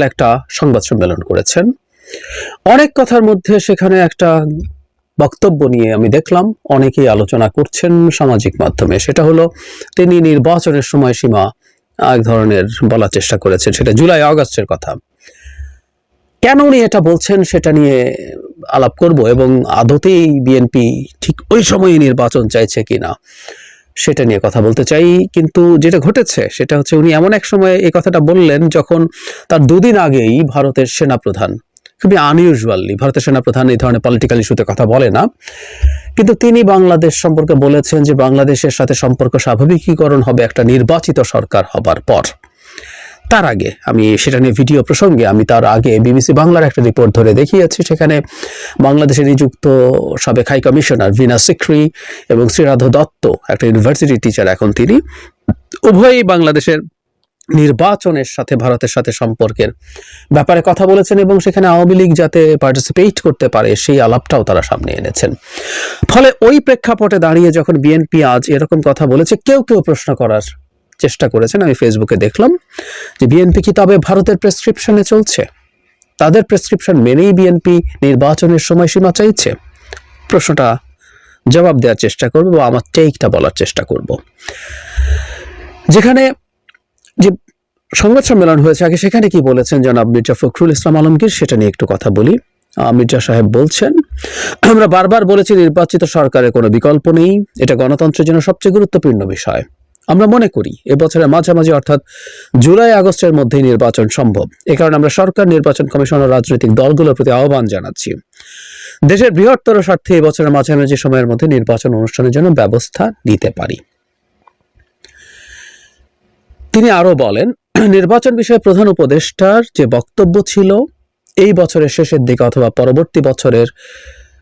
একটা সংবাদ সম্মেলন করেছেন। অনেক কথার মধ্যে সেখানে একটা বক্তব্য নিয়ে আমি দেখলাম, অনেকেই আলোচনা করছেন সামাজিক মাধ্যমে। সেটা হলো, তিনি নির্বাচনের সময়সীমা এক ধরনের বলার চেষ্টা করেছেন, সেটা জুলাই আগস্টের কথা। কেন উনি এটা বলছেন সেটা নিয়ে আলাপ করব এবং আদতেই বিএনপি ঠিক ওই সময়ে নির্বাচন চাইছে কিনা? সেটা নিয়ে কথা বলতে চাই, কিন্তু যেটা ঘটেছে সেটা হচ্ছে উনি এমন এক সময় এই কথাটা বললেন যখন তার দুদিন আগেই ভারতের সেনাপ্রধান, খুবই আনইউজুয়ালি ভারতের সেনাপ্রধান এই ধরনের পলিটিক্যাল ইস্যুতে কথা বলে না, কিন্তু তিনি বাংলাদেশ সম্পর্কে বলেছেন যে বাংলাদেশের সাথে সম্পর্ক স্বাভাবিকীকরণ হবে একটা নির্বাচিত সরকার হবার পর। তার আগে আমি সেটা নিয়ে ভিডিও প্রসঙ্গে আমি তার আগে বিবিসি বাংলার একটা রিপোর্ট ধরে দেখিয়েছি, সেখানে বাংলাদেশে নিযুক্ত সাবেক হাই কমিশনার ভিনা সিক্রি এবং শ্রীরাধ দত্ত, একটা ইউনিভার্সিটি টিচার এখন তিনি উভয়ই বাংলাদেশের নির্বাচনের সাথে ভারতের সাথে সম্পর্কের ব্যাপারে কথা বলেছেন এবং সেখানে আওয়ামী লীগ যাতে পার্টিসিপেট করতে পারে সেই আলাপটাও তারা সামনে এনেছেন। ফলে ওই প্রেক্ষাপটে দাঁড়িয়ে যখন বিএনপি আজ এরকম কথা বলেছে, কেউ কেউ প্রশ্ন করার চেষ্টা করেছেন, আমি ফেসবুকে দেখলাম যে বিএনপি কি তবে ভারতের প্রেসক্রিপশনে চলছে। তাদের প্রেসক্রিপশন মেনেই বিএনপি নির্বাচনের সময়সীমা চাইছে। প্রশ্নটা, জবাব দেওয়ার চেষ্টা করব বা আমার টেকটা বলার চেষ্টা করব। যেখানে যে সংবাদ সম্মেলন হয়েছে, আগে সেখানে কি বলেছেন জনাব মির্জা ফখরুল ইসলাম আলমগীর? সেটা নিয়ে একটু কথা বলি। মির্জা সাহেব বলছেন, আমরা বারবার বলেছি নির্বাচিত সরকারের কোনো বিকল্প নেই। এটা গণতন্ত্রের জন্য সবচেয়ে গুরুত্বপূর্ণ বিষয়। আমরা মনে করি এবছরের মাঝামাঝি অর্থাৎ জুলাই, আগস্টের মধ্যেই নির্বাচন সম্ভব। এ কারণে আমরা সরকার, নির্বাচন কমিশন ও রাজনৈতিক দলগুলোর প্রতি আহ্বান জানাচ্ছি। দেশের বৃহত্তর স্বার্থে এবছরের মাঝামাঝি সময়ের মধ্যে নির্বাচন অনুষ্ঠানের জন্য ব্যবস্থা নিতে পারি। তিনি আরও বলেন, নির্বাচন বিষয়ে প্রধান উপদেষ্টার যে বক্তব্য ছিল, এই বছরের শেষের দিকে অথবা পরবর্তী বছরের,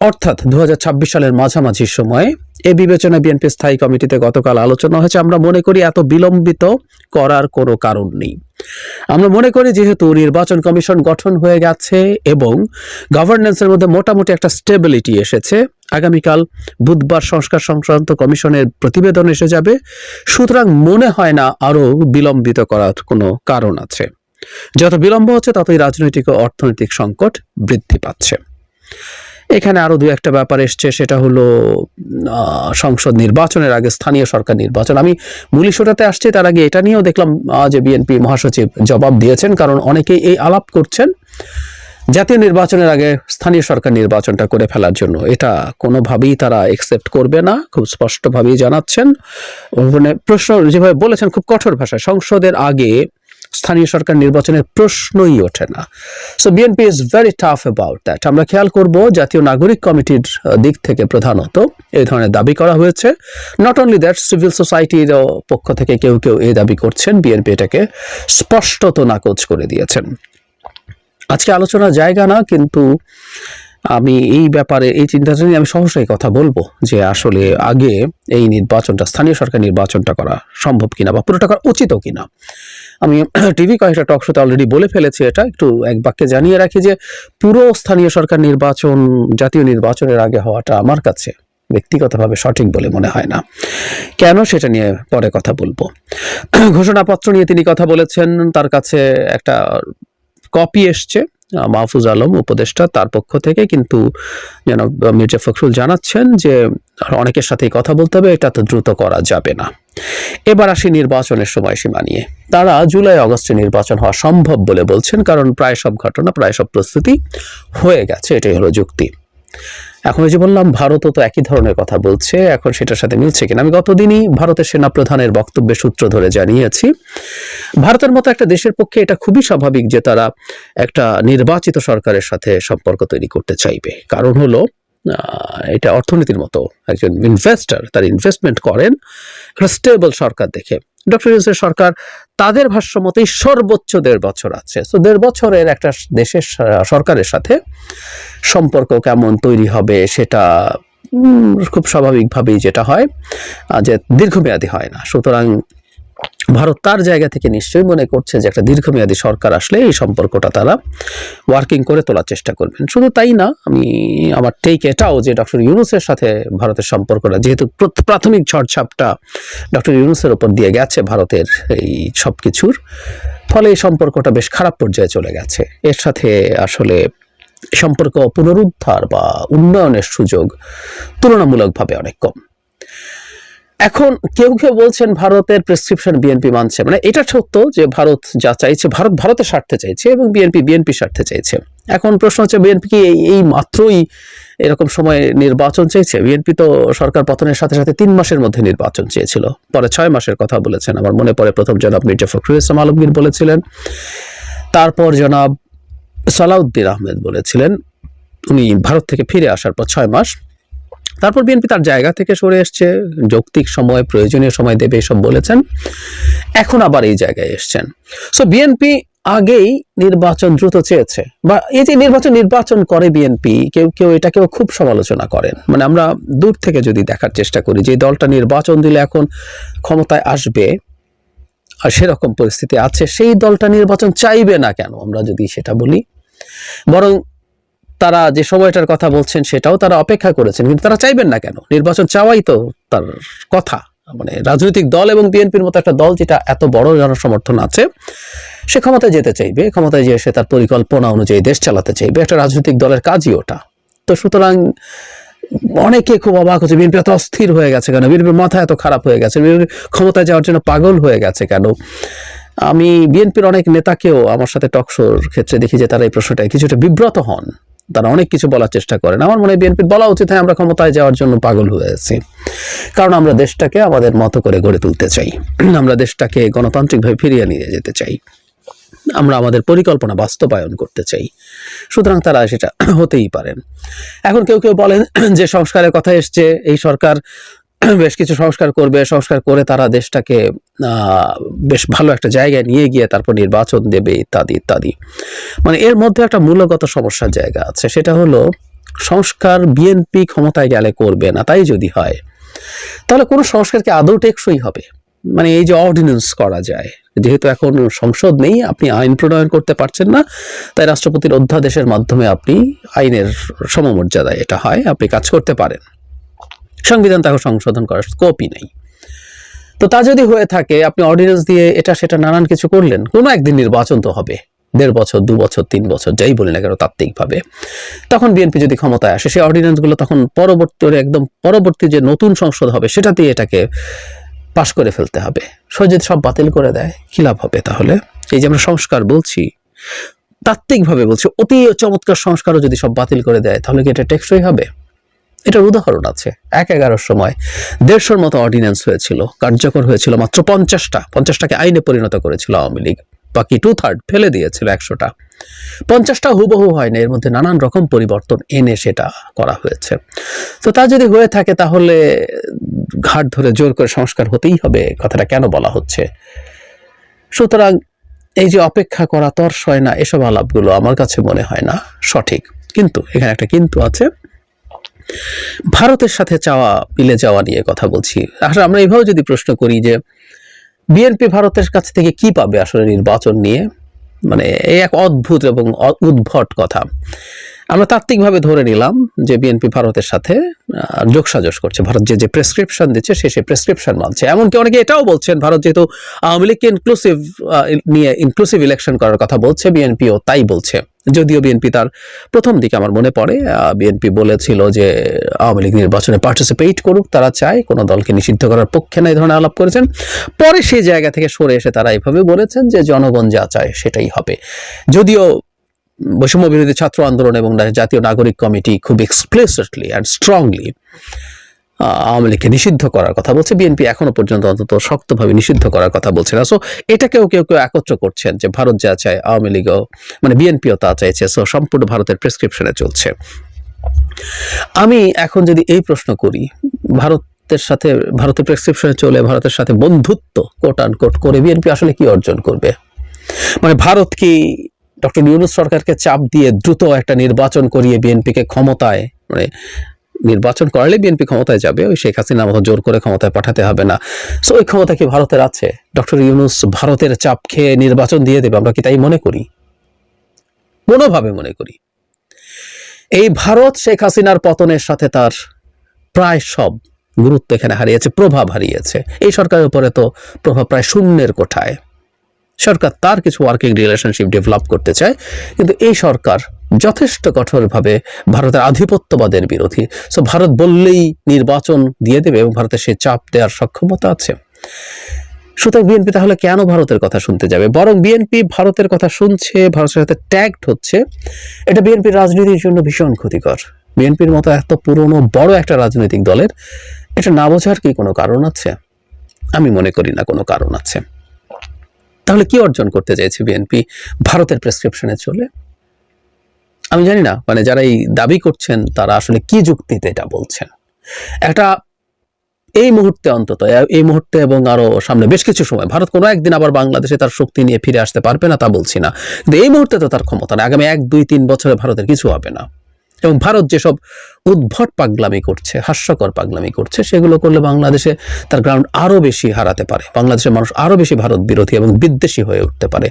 অর্থাৎ দু হাজার ছাব্বিশ সালের মাঝামাঝি সময়ে এ বিবেচনা বিএনপি স্থায়ী কমিটিতে গতকাল আলোচনা হয়েছে। আমরা মনে করি এত বিলম্বিত করার কোনো কারণ নেই। আমরা মনে করি যেহেতু নির্বাচন কমিশন গঠন হয়ে গেছে এবং গভর্নেন্সের মধ্যে মোটামুটি একটা স্টেবিলিটি এসেছে, আগামীকাল বুধবার সংস্কার সংক্রান্ত কমিশনের প্রতিবেদন এসে যাবে। সুতরাং মনে হয় না আরও বিলম্বিত করার কোনো কারণ আছে। যত বিলম্ব হচ্ছে, ততই রাজনৈতিক ও অর্থনৈতিক সংকট বৃদ্ধি পাচ্ছে। এখানে আরও দু একটা ব্যাপার এসছে, সেটা হলো সংসদ নির্বাচনের আগে স্থানীয় সরকার নির্বাচন। আমি মূল ইস্যুটাতে আসছি, তার আগে এটা নিয়েও দেখলাম যে বিএনপি মহাসচিব জবাব দিয়েছেন, কারণ অনেকেই এই আলাপ করছেন জাতীয় নির্বাচনের আগে স্থানীয় সরকার নির্বাচনটা করে ফেলার জন্য। এটা কোনোভাবেই তারা একসেপ্ট করবে না, খুব স্পষ্টভাবেই জানাচ্ছেন। মানে প্রশ্ন যেভাবে বলেছেন, খুব কঠোর ভাষায়, সংসদের আগে স্থানীয় সরকার নির্বাচনের প্রশ্নই ওঠে না। So BNP is very tough about that আমরা খেয়াল করব জাতীয় নাগরিক কমিটির দিক থেকে প্রধানত। এই ধরনের দাবি করা হয়েছে। নট অনলি দ্যাট সিভিল সোসাইটির পক্ষ থেকে কেউ কেউ এই দাবি করছেন। বিএনপি এটাকে স্পষ্টত নাকচ করে দিয়েছেন। আজকে আলোচনার জায়গা না, কিন্তু আমি এই ব্যাপারে, এই চিন্তাটা নিয়ে আমি সহসাই কথা বলব যে আসলে আগে এই নির্বাচনটা, স্থানীয় সরকার নির্বাচনটা করা সম্ভব কিনা বা পুরোটা করা উচিতও কিনা। আমি টিভি কয়েকটা টক শোতে অলরেডি বলে ফেলেছি এটা, একটু এক বাক্যে জানিয়ে রাখি যে পুরো স্থানীয় সরকার নির্বাচন, জাতীয় নির্বাচনের আগে হওয়াটা আমার কাছে ব্যক্তিগতভাবে সঠিক বলে মনে হয় না। কেন সেটা নিয়ে পরে কথা বলব। ঘোষণাপত্র নিয়ে তিনি কথা বলেছেন, তার কাছে একটা কপি এসছে। মাহফুজ আলম উপদেষ্টা তার পক্ষ থেকে কিন্তু যেন মির্জা ফখরুল জানাচ্ছেন যে অনেকের সাথেই কথা বলতে হবে, এটা তো দ্রুত করা যাবে না। এবার আসি নির্বাচনের সময়সীমা নিয়ে। তারা জুলাই অগস্টে নির্বাচন হওয়া সম্ভব বলে বলছেন, কারণ প্রায় সব ঘটনা, প্রায় সব প্রস্তুতি হয়ে গেছে, এটাই হলো যুক্তি। এখন ওই যে বললাম, ভারতও তো একই ধরনের কথা বলছে, এখন সেটার সাথে মিলছে কিনা? আমি গতদিনই ভারতের সেনাপ্রধানের বক্তব্যের সূত্র ধরে জানিয়েছি, ভারতের মতো একটা দেশের পক্ষে এটা খুবই স্বাভাবিক যে তারা একটা নির্বাচিত সরকারের সাথে সম্পর্ক তৈরি করতে চাইবে। কারণ হলো এটা অর্থনীতির মতো একজন ইনভেস্টর তার ইনভেস্টমেন্ট করেন স্টেবল সরকার দেখে। ডক্টর ইউসুফ সরকার তাদের ভাষ্য মতেই সর্বোচ্চ দেড় বছর আছে। তো দেড় বছরের একটা দেশের সরকারের সাথে সম্পর্ক কেমন তৈরি হবে সেটা খুব স্বাভাবিকভাবেই যেটা হয় যে দীর্ঘমেয়াদী হয় না। সুতরাং ভারত তার জায়গা থেকে নিশ্চয়ই মনে করছে যে একটা দীর্ঘমেয়াদী সরকার আসলে এই সম্পর্কটা তারা ওয়ার্কিং করে তোলার চেষ্টা করবেন। শুধু তাই না, আমি আমার টেক এটাও যে ডক্টর ইউনুসের সাথে ভারতের সম্পর্কটা, যেহেতু প্রাথমিক ঝড়ঝাপটা ডক্টর ইউনুসের ওপর দিয়ে গেছে ভারতের এই সব কিছুর ফলে এই সম্পর্কটা বেশ খারাপ পর্যায়ে চলে গেছে। এর সাথে আসলে সম্পর্ক পুনরুদ্ধার বা উন্নয়নের সুযোগ তুলনামূলকভাবে অনেক কম। এখন কেউ কেউ বলছেন ভারতের প্রেসক্রিপশন বিএনপি মানছে। মানে এটা সত্য যে ভারত যা চাইছে, ভারত ভারতের স্বার্থে চাইছে এবং বিএনপি বিএনপি স্বার্থে চাইছে। এখন প্রশ্ন হচ্ছে বিএনপি কি এই- মাত্রই এরকম সময় নির্বাচন চেয়েছে বিএনপি তো সরকার পতনের সাথে সাথে তিন মাসের মধ্যে নির্বাচন চেয়েছিল। পরে ছয় মাসের কথা বলেছেন। আমার মনে পড়ে প্রথম জনাব মির্জা ফখরুল ইসলাম আলমগীর বলেছিলেন। তারপর জনাব সালাউদ্দিন আহমেদ বলেছিলেন, উনি ভারত থেকে ফিরে আসার পর ছয় মাস তারপর বিএনপি তার জায়গা থেকে সরে এসছে, যৌক্তিক সময়, প্রয়োজনীয় সময় দেবে এসব বলেছেন। এখন আবার এই জায়গায় এসছেন। সো বিএনপি আগেই নির্বাচন দ্রুত চেয়েছে। বা এই যে নির্বাচন নির্বাচন করে বিএনপি কেউ কেউ এটাকেও খুব সমালোচনা করেন। মানে আমরা দূর থেকে যদি দেখার চেষ্টা করি যে দলটা নির্বাচন দিলে এখন ক্ষমতায় আসবে, আর সেরকম পরিস্থিতি আছে, সেই দলটা নির্বাচন চাইবে না কেন? আমরা যদি সেটা বলি। বরং তারা যে সময়টার কথা বলছেন সেটাও তারা অপেক্ষা করেছেন, কিন্তু তারা চাইবেন না কেন? নির্বাচন চাওয়াই তো তার কথা। মানে রাজনৈতিক দল এবং বিএনপির মতো একটা দল যেটা এত বড় জনসমর্থন আছে, সে ক্ষমতায় যেতে চাইবে, ক্ষমতায় যেয়ে সে তার পরিকল্পনা অনুযায়ী দেশ চালাতে চাইবে, একটা রাজনৈতিক দলের কাজই ওটা। তো সুতরাং অনেকে খুব অবাক হচ্ছে, বিএনপি এত অস্থির হয়ে গেছে কেন? বিএনপির মাথা এত খারাপ হয়ে গেছে বিএনপি ক্ষমতায় যাওয়ার জন্য পাগল হয়ে গেছে কেন? আমি বিএনপির অনেক নেতাকেও আমার সাথে টকশোর ক্ষেত্রে দেখি যে তারা এই প্রশ্নটায় কিছুটা বিব্রত হন। তারা অনেক কিছু বলার চেষ্টা করেন। আমার মনে হয় বিএনপির বলা উচিত, হয়, আমরা ক্ষমতায় যাওয়ার জন্য পাগল হয়েছি। কারণ আমরা দেশটাকে আমাদের মতো করে গড়ে তুলতে চাই। আমরা দেশটাকে গণতান্ত্রিকভাবে ফিরিয়ে নিয়ে যেতে চাই। আমরা আমাদের পরিকল্পনা বাস্তবায়ন করতে চাই। সুতরাং তারা সেটা হতেই পারেন। এখন কেউ কেউ বলেন যে সংস্কারের কথা এসছে, এই সরকার বেশ কিছু সংস্কার করবে। সংস্কার করে তারা দেশটাকে বেশ ভালো একটা জায়গায় নিয়ে গিয়ে তারপর নির্বাচন দেবে ইত্যাদি ইত্যাদি। মানে এর মধ্যে একটা মূলগত সমস্যার জায়গা আছে, সেটা হলো সংস্কার বিএনপি ক্ষমতায় গেলে করবে না, তাই যদি হয়, তাহলে কোনো সংস্কারকে আদৌ টেকসই হবে? মানে এই যে অর্ডিন্যান্স করা যায়, যেহেতু এখন সংসদ নেই, আপনি আইন প্রণয়ন করতে পারছেন না, তাই রাষ্ট্রপতির অধ্যাদেশের মাধ্যমে আপনি আইনের সমমর্যাদায় এটা হয়, আপনি কাজ করতে পারেন। সংবিধান তাকে সংশোধন করার স্কোপই নেই। তো তা যদি হয়ে থাকে, আপনি অর্ডিন্যান্স দিয়ে এটা সেটা নানান কিছু করলেন, কোনো একদিন নির্বাচন তো হবে। দেড় বছর, দু বছর, তিন বছর, যাই বলি না কেন তাত্ত্বিকভাবে। তখন বিএনপি যদি ক্ষমতায় আসে, সেই অর্ডিন্যান্সগুলো তখন পরবর্তী একদম পরবর্তী যে নতুন সংসদ হবে, সেটা দিয়ে এটাকে পাশ করে ফেলতে হবে। সে যদি সব বাতিল করে দেয়, কি লাভ হবে তাহলে? এই যে আমরা সংস্কার বলছি, তাত্ত্বিকভাবে বলছি, অতি চমৎকার সংস্কারও যদি সব বাতিল করে দেয়, তাহলে কি এটা টেকসই হবে? এটার উদাহরণ আছে। এক এগারোর সময় দেড়শোর মতো অর্ডিন্যান্স হয়েছিল, কার্যকর হয়েছিল মাত্র পঞ্চাশটা। পঞ্চাশটাকে আইনে পরিণত করেছিল আওয়ামী লীগ। বাকি টু থার্ড ফেলে দিয়েছিল একশোটা। পঞ্চাশটা হুবহু হয় না এর মধ্যে নানান রকম পরিবর্তন এনে সেটা করা হয়েছে। তো তা যদি হয়ে থাকে, তাহলে ঘাট ধরে জোর করে সংস্কার হতেই হবে, কথাটা কেন বলা হচ্ছে? সুতরাং এই যে অপেক্ষা করা তর সয় না, এসব আলাপগুলো আমার কাছে মনে হয় না সঠিক। কিন্তু এখানে একটা কিন্তু আছে। ভারতের সাথে চাওয়া, মিলে যাওয়া নিয়ে কথা বলছি। আসলে আমরা এইভাবে যদি প্রশ্ন করি যে বিএনপি ভারতের কাছ থেকে কি পাবে আসলে নির্বাচন নিয়ে? মানে এই এক অদ্ভুত এবং উদ্ভট কথা। আমরা তাত্ত্বিকভাবে ধরে নিলাম যে বিএনপি ভারতের সাথে যোগসাজশ করছে। ভারত যে যে প্রেসক্রিপশন দিচ্ছে, সে সেই প্রেসক্রিপশন মানছে। এমনকি অনেকে এটাও বলছেন, ভারত যেহেতু আওয়ামী লীগকে ইনক্লুসিভ নিয়ে ইনক্লুসিভ ইলেকশন করার কথা বলছে বিএনপিও তাই বলছে। যদিও বিএনপি তার প্রথম দিকে আমার মনে পড়ে বিএনপি বলেছিল যে আওয়ামী লীগ নির্বাচনে পার্টিসিপেট করুক, তারা চায় কোনো দলকে নিষিদ্ধ করার পক্ষে না এই ধরনের আলাপ করেছেন। পরে সেই জায়গা থেকে সরে এসে তারা এভাবে বলেছেন যে জনগণ যা চায় সেটাই হবে। যদিও বৈষম্য বিরোধী ছাত্র আন্দোলন এবং জাতীয় নাগরিক কমিটি খুব এক্সপ্লেসিটলি অ্যান্ড স্ট্রংলি আওয়ামী লীগকে নিষিদ্ধ করার কথা বলছে, বিএনপি এখনও পর্যন্ত অন্তত শক্তভাবে নিষিদ্ধ করার কথা বলছে না। সো এটাকেও কেউ কেউ একত্র করছেন যে ভারত যা চায় আওয়ামী লীগও মানে বিএনপিও তা চাইছে। সো সম্পূর্ণ ভারতের প্রেসক্রিপশনে চলছে। আমি এখন যদি এই প্রশ্ন করি, ভারতের সাথে, ভারতের প্রেসক্রিপশনে চলে ভারতের সাথে বন্ধুত্ব কোট আন কোট করে বিএনপি আসলে কি অর্জন করবে? মানে ভারত কি ডক্টর ইউনুস সরকারকে চাপ দিয়ে দ্রুত একটা নির্বাচন করিয়ে বিএনপিকে ক্ষমতায় মানে নির্বাচন করালে বিএনপি ক্ষমতায় যাবে, ওই শেখ হাসিনার মতো জোর করে ক্ষমতায় পাঠাতে হবে না। সো ওই ক্ষমতা কি ভারতের আছে? ডক্টর ইউনুস ভারতের চাপ খেয়ে নির্বাচন দিয়ে দেবে, আমরা কি তাই মনে করি? কোনোভাবে মনে করি। এই ভারত শেখ হাসিনার পতনের সাথে তার প্রায় সব গুরুত্ব এখানে হারিয়েছে, প্রভাব হারিয়েছে। এই সরকারের উপরে তো প্রভাব প্রায় শূন্যের কোঠায়। সরকার তার কিছু ওয়ার্কিং রিলেশনশিপ ডেভেলপ করতে চায়, কিন্তু এই সরকার যথেষ্ট কঠোরভাবে ভারতের আধিপত্যবাদের বিরোধী। সো ভারত বললেই নির্বাচন দিয়ে দেবে এবং ভারতের সে চাপ দেওয়ার সক্ষমতা আছে। সুতরাং বিএনপি তাহলে কেন ভারতের কথা শুনতে যাবে? বরং বিএনপি ভারতের কথা শুনছে, ভারতের সাথে ট্যাগড হচ্ছে। এটা বিএনপির রাজনীতির জন্য ভীষণ ক্ষতিকর। বিএনপির মতো এত পুরনো বড় একটা রাজনৈতিক দলের, এটা না বোঝার কি কোনো কারণ আছে? আমি মনে করি না কোনো কারণ আছে। তাহলে কি অর্জন করতে চাইছে বিএনপি ভারতের প্রেসক্রিপশনে চলে? আমি জানি না মানে যারা এই দাবি করছেন, তারা আসলে কি যুক্তিতে এটা বলছেন? একটা, এই মুহূর্তে অন্তত এই মুহূর্তে এবং আরও সামনে বেশ কিছু সময়, ভারত কোনো একদিন আবার বাংলাদেশে তার শক্তি নিয়ে ফিরে আসতে পারবে না তা বলছি না। কিন্তু এই মুহূর্তে তো তার ক্ষমতা না আগামী এক, দুই, তিন বছরে ভারতের কিছু হবে না। এবং ভারত যেসব উদ্ভট পাগলামি করছে, হাস্যকর পাগলামি করছে, সেগুলো করলে বাংলাদেশে তার গ্রাউন্ড আরও বেশি হারাতে পারে। বাংলাদেশের মানুষ আরও বেশি ভারত বিরোধী এবং বিদ্বেষী হয়ে উঠতে পারে।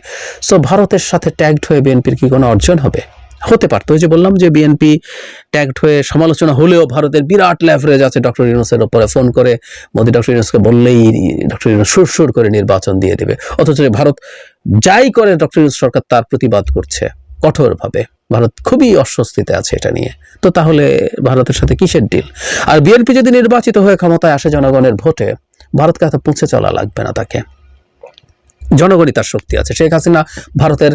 সো ভারতের সাথে ট্যাগড হয়ে বিএনপির কি কোনো অর্জন হবে? হতে পারতো। ওই যে বললাম যে বিএনপি ট্যাগড হয়ে সমালোচনা হলেও ভারতের বিরাট ল্যাভারেজ আছে ডক্টর ইউনুসের ওপরে ফোন করে মোদি ডক্টর ইউনুসকে বললেই ডক্টর ইউনুস সুর সুর করে নির্বাচন দিয়ে দেবে। অথচ ভারত যাই করে ডক্টর ইউনুস সরকার তার প্রতিবাদ করছে কঠোরভাবে। ভারত খুবই অস্বস্তিতে আছে এটা নিয়ে। তো তাহলে ভারতের সাথে কিসের ডিল আর বিএনপি যদি নির্বাচিত হয়ে ক্ষমতায় আসে জনগণের ভোটে, ভারতকে এত পুঁছে চলা লাগবে না তাকে। জনগণই তার শক্তি আছে। শেখ হাসিনা ভারতের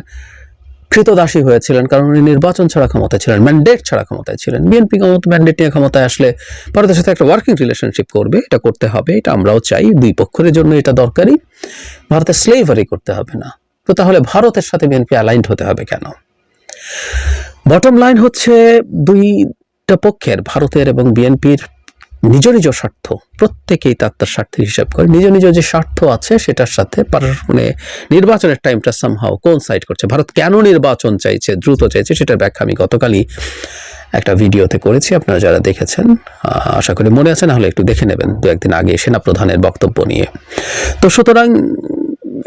কৃতদাসী হয়েছিলেন, কারণ উনি নির্বাচন ছাড়া ক্ষমতায় ছিলেন ম্যান্ডেট ছাড়া ক্ষমতায় ছিলেন। বিএনপি ক্ষমতা ম্যান্ডেট নিয়ে ক্ষমতায় আসলে ভারতের সাথে একটা ওয়ার্কিং রিলেশনশিপ করবে, এটা করতে হবে, এটা আমরাও চাই, দুই পক্ষের জন্য এটা দরকারি ভারতের স্লেভারি করতে হবে না। তো তাহলে ভারতের সাথে বিএনপি অ্যালাইন্ড হতে হবে কেন? বটম লাইন হচ্ছে, দুইটা পক্ষের, ভারতের এবং বিএনপির নিজ নিজ স্বার্থ, প্রত্যেকেই তার তার স্বার্থের হিসাব করে। নিজ নিজ যে স্বার্থ আছে, সেটার সাথে মানে নির্বাচনের টাইমটা সামহাও কোন সাইড করছে? ভারত কেন নির্বাচন চাইছে, দ্রুত চাইছে, সেটার ব্যাখ্যা আমি গতকালই একটা ভিডিওতে করেছি। আপনারা যারা দেখেছেন আশা করি মনে আছে, না হলে একটু দেখে নেবেন দু একদিন আগে সেনাপ্রধানের বক্তব্য নিয়ে। তো সুতরাং,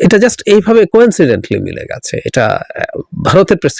এটা জাস্ট এইভাবে কোয়েন্সিডেন্টলি মিলে গেছে। এটা ভারতের প্রেসক্রিপশন